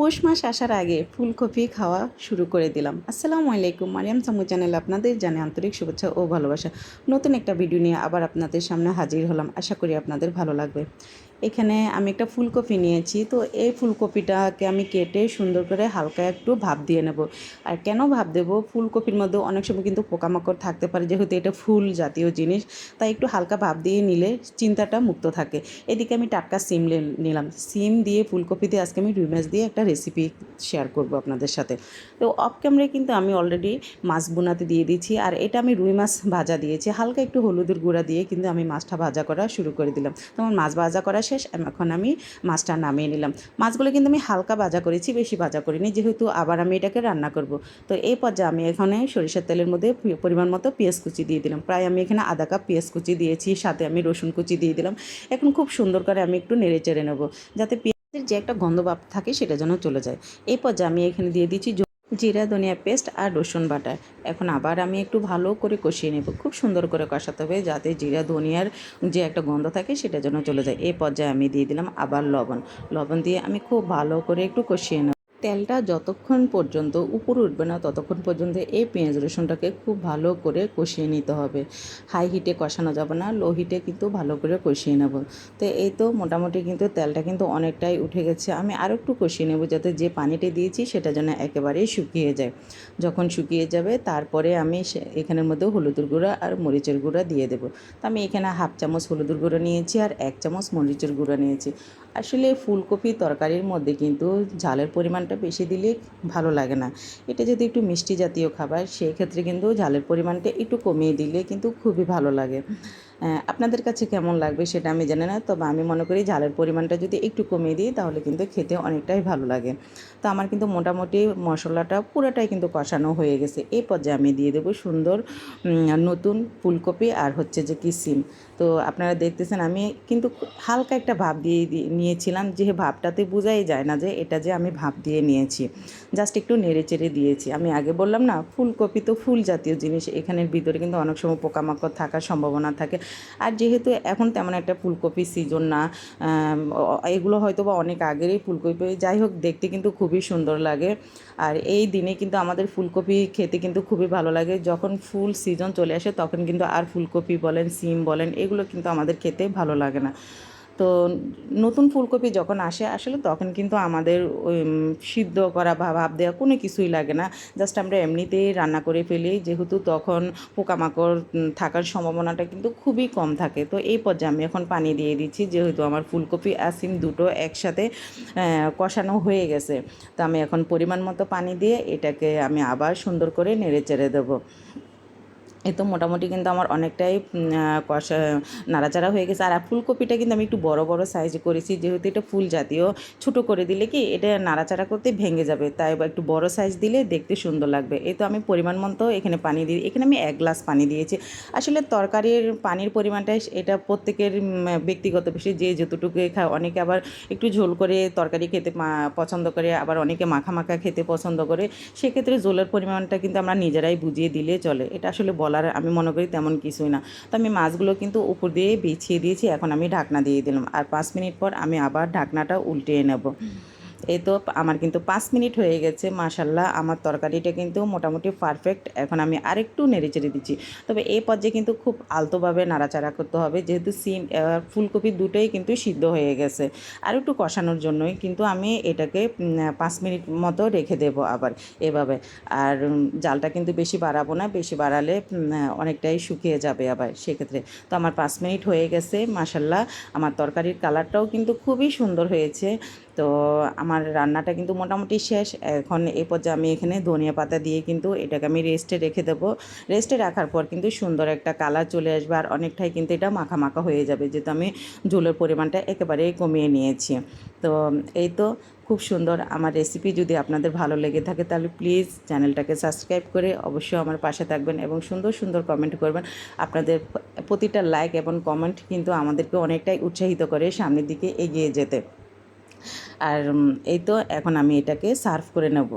পৌষ মাস আসার আগে ফুলকপি খাওয়া শুরু করে দিলাম। আসসালামু আলাইকুম। মারিয়াম সামু চ্যানেল আপনাদের জানে আন্তরিক শুভেচ্ছা ও ভালোবাসা। নতুন একটা ভিডিও নিয়ে আবার আপনাদের সামনে হাজির হলাম। আশা করি আপনাদের ভালো লাগবে। এখানে আমি একটা ফুলকপি নিয়েছি। তো এই ফুলকপিটাকে আমি কেটে সুন্দর করে হালকা একটু ভাপ দিয়ে নেব। আর কেন ভাপ দেবো? ফুলকপির মধ্যে অনেক সময় কিন্তু পোকামাকড় থাকতে পারে, যেহেতু এটা ফুল জাতীয় জিনিস। তাই একটু হালকা ভাপ দিয়ে নিলে চিন্তাটা মুক্ত থাকে। এদিকে আমি টাটকা সিম নিলাম। সিম দিয়ে, ফুলকপি দিয়ে আজকে আমি রুই মাছ দিয়ে একটা রেসিপি শেয়ার করব আপনাদের সাথে। তো অফ ক্যামেরায় কিন্তু আমি অলরেডি মাছ বোনাতে দিয়ে দিয়েছি। আর এটা আমি রুই মাছ ভাজা দিয়েছি। হালকা একটু হলুদের গুঁড়া দিয়ে কিন্তু আমি মাছটা ভাজা করা শুরু করে দিলাম। তোমার মাছ ভাজা করা শেষ এখন আমি মাছটা নামিয়ে নিলাম। মাছগুলো কিন্তু আমি হালকা ভাজা করেছি, বেশি ভাজা করিনি, যেহেতু আবার আমি এটাকে রান্না করব। তো এই পর্যায়ে আমি এখানে সরিষার তেলের মধ্যে পরিমাণ মতো পেঁয়াজ কুচি দিয়ে দিলাম। প্রায় আমি এখানে আধা কাপ পেঁয়াজ কুচি দিয়েছি, সাথে আমি রসুন কুচি দিয়ে দিলাম। এখন খুব সুন্দর করে আমি একটু নেড়ে চেড়ে নেব, যাতে পেঁয়াজের যে একটা গন্ধ ভাব থাকে সেটা যেন চলে যায়। এই পর্যায়ে আমি এখানে দিয়ে দিচ্ছি জিরা, ধনিয়া পেস্ট আর রসুন বাটা। এখন আবার আমি একটু ভালো করে কষিয়ে নেব। খুব সুন্দর করে কষাতে হবে যাতে জিরা, ধনিয়ার যে একটা গন্ধ থাকে সেটা যেন চলে যায়। এই পর্যায়ে আমি দিয়ে দিলাম আবার লবণ। লবণ দিয়ে আমি খুব ভালো করে একটু কষিয়ে নেব। তেলটা যতক্ষণ পর্যন্ত উপরে উঠবে না, ততক্ষণ পর্যন্ত এই পেঁয়াজ রসুনটাকে খুব ভালো করে কষিয়ে নিতে হবে। হাই হিটে কষানো যাবে না লো হিটে কিন্তু ভালো করে কষিয়ে নেব। তো এই তো মোটামুটি কিন্তু তেলটা কিন্তু অনেকটাই উঠে গেছে। আমি আরও একটু কষিয়ে নেব যাতে যে পানিটা দিয়েছি সেটা যেন একেবারেই শুকিয়ে যায়। যখন শুকিয়ে যাবে তারপরে আমি এখানের মধ্যে হলুদের গুঁড়া আর মরিচের গুঁড়া দিয়ে দেবো। তো আমি এখানে হাফ চামচ হলুদের গুঁড়ো নিয়েছি আর এক চামচ মরিচের গুঁড়া নিয়েছি। আসলে ফুলকপি তরকারির মধ্যে কিন্তু ঝালের পরিমাণটা বেশি দিলে ভালো লাগে না। এটা যদি একটু মিষ্টি জাতীয় খাবার সেই ক্ষেত্রে কিন্তু ঝালের পরিমাণটা একটু কমিয়ে দিলে কিন্তু খুবই ভালো লাগে। আপনাদের কাছে কেমন লাগবে সেটা আমি জানি না, তবে আমি মনে করি ঝালের পরিমাণটা যদি একটু কমিয়ে দিই, তাহলে কিন্তু খেতে অনেকটাই ভালো লাগে। তো আমার কিন্তু মোটামুটি মশলাটা পুরোটাই কিন্তু কষানো হয়ে গেছে। এই পর্যায়ে আমি দিয়ে দেবো সুন্দর নতুন ফুলকপি আর হচ্ছে যে কি সিম। তো আপনারা দেখতেছেন আমি কিন্তু হালকা একটা ভাপ দিয়ে নিয়েছিলাম, যে ভাপটাতে বোঝাই যায় না যে এটা যে আমি ভাপ দিয়ে নিয়েছি। জাস্ট একটু নেড়ে চেড়ে দিয়েছি। আমি আগে বললাম না, ফুলকপি তো ফুল জাতীয় জিনিস, এখানের ভিতরে কিন্তু অনেক সময় পোকামাকড় থাকার সম্ভাবনা থাকে। আর যেহেতু এখন তেমন একটা ফুলকপি সিজন না এগুলো হয়তো বা অনেক আগেরই ফুলকপি। যাই হোক, দেখতে কিন্তু খুবই সুন্দর লাগে। আর এই দিনে কিন্তু আমাদের ফুলকপি খেতে কিন্তু খুবই ভালো লাগে। যখন ফুল সিজন চলে আসে, তখন কিন্তু আর ফুলকপি বলেন, সিম বলেন, এগুলো কিন্তু আমাদের খেতে ভালো লাগে না। তো নতুন ফুলকপি যখন আসে আসলে তখন কিন্তু আমাদের ওই সিদ্ধ করা বা ভাব দেওয়া কোনো কিছুই লাগে না। জাস্ট আমরা এমনিতেই রান্না করে ফেলি, যেহেতু তখন পোকামাকড় থাকার সম্ভাবনাটা কিন্তু খুবই কম থাকে। তো এই পর্যায়ে আমি এখন পানি দিয়ে দিচ্ছি, যেহেতু আমার ফুলকপি আর সিম দুটো একসাথে কষানো হয়ে গেছে। তো আমি এখন পরিমাণ মতো পানি দিয়ে এটাকে আমি আবার সুন্দর করে নেড়ে চেড়ে দেবো। এই তো মোটামুটি কিন্তু আমার অনেকটাই কষা, নাড়াচাড়া হয়ে গেছে। আর ফুলকপিটা কিন্তু আমি একটু বড় বড় সাইজ করেছি। যেহেতু এটা ফুল জাতীয়, ছোট করে দিলে কি এটা নাড়াচাড়া করতে ভেঙে যাবে। তাই একটু বড় সাইজ দিলে দেখতে সুন্দর লাগবে। এই তো আমি পরিমাণ মতো এখানে পানি দিই এখানে আমি এক গ্লাস পানি দিয়েছি। আসলে তরকারির পানির পরিমাণটা এটা প্রত্যেকের ব্যক্তিগত বিষয়। যে যতটুকু খায় অনেকে আবার একটু ঝোল করে তরকারি খেতে পছন্দ করে, আবার অনেকে মাখা মাখা খেতে পছন্দ করে। সেক্ষেত্রে ঝোলের পরিমাণটা কিন্তু আমরা নিজেরাই বুঝিয়ে দিলে চলে। এটা আসলে বলার আমি মনে করি তেমন কিছুই না। তো আমি মাছগুলো কিন্তু উপর দিয়ে বিছিয়ে দিয়েছি, এখন আমি ঢাকনা দিয়ে দিলাম। আর পাঁচ মিনিট পর আমি আবার ঢাকনাটা উল্টিয়ে নেব। এই তো আমার কিন্তু পাঁচ মিনিট হয়ে গেছে মাশাল্লাহ আমার তরকারিটা কিন্তু মোটামুটি পারফেক্ট এখন আমি আরেকটু নেড়ে চেড়ে দিচ্ছি। তবে এই পর্যায়ে কিন্তু খুব আলতোভাবে নাড়াচাড়া করতে হবে। যেহেতু সিম ফুলকপি দুটোই কিন্তু সিদ্ধ হয়ে গেছে। আর একটু কষানোর জন্যই কিন্তু আমি এটাকে পাঁচ মিনিট মতো রেখে দেব আবার এভাবে। আর জালটা কিন্তু বেশি বাড়াবো না। বেশি বাড়ালে অনেকটাই শুকিয়ে যাবে আবার সেক্ষেত্রে। তো আমার পাঁচ মিনিট হয়ে গেছে মাসাল্লাহ আমার তরকারির কালারটাও কিন্তু খুবই সুন্দর হয়েছে। তো আমার রান্নাটা কিন্তু মোটামুটি শেষ। এখন এই পর্যায়ে আমি এখানে ধনিয়া পাতা দিয়ে কিন্তু এটাকে আমি রেস্টে রেখে দেবো। রেস্টে রাখার পর কিন্তু সুন্দর একটা কালার চলে আসবে আর অনেকটাই কিন্তু এটা মাখা মাখা হয়ে যাবে। যেহেতু আমি ঝোলের পরিমাণটা একেবারেই কমিয়ে নিয়েছি। তো এই তো খুব সুন্দর আমার রেসিপি যদি আপনাদের ভালো লেগে থাকে তাহলে প্লিজ চ্যানেলটাকে সাবস্ক্রাইব করে অবশ্যই আমার পাশে থাকবেন এবং সুন্দর সুন্দর কমেন্ট করবেন। আপনাদের প্রতিটা লাইক এবং কমেন্ট কিন্তু আমাদেরকে অনেকটাই উৎসাহিত করে সামনের দিকে এগিয়ে যেতে। আর এই তো এখন আমি এটাকে সার্ভ করে নেব।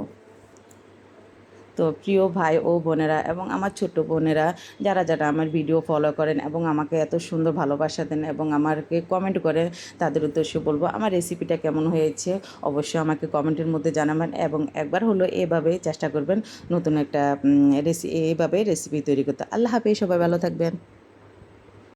তো প্রিয় ভাই ও বোনেরা এবং আমার ছোট বোনেরা, যারা যারা আমার ভিডিও ফলো করেন এবং আমাকে এত সুন্দর ভালোবাসা দেন এবং আমাকে কমেন্ট করেন, তাদের উদ্দেশ্যে বলব আমার রেসিপিটা কেমন হয়েছে অবশ্যই আমাকে কমেন্টের মধ্যে জানাবেন এবং একবার হলো এভাবে চেষ্টা করবেন নতুন একটা রেসি এইভাবে রেসিপি তৈরি করতে। আল্লাহ হাফেজ, সবাই ভালো থাকবেন।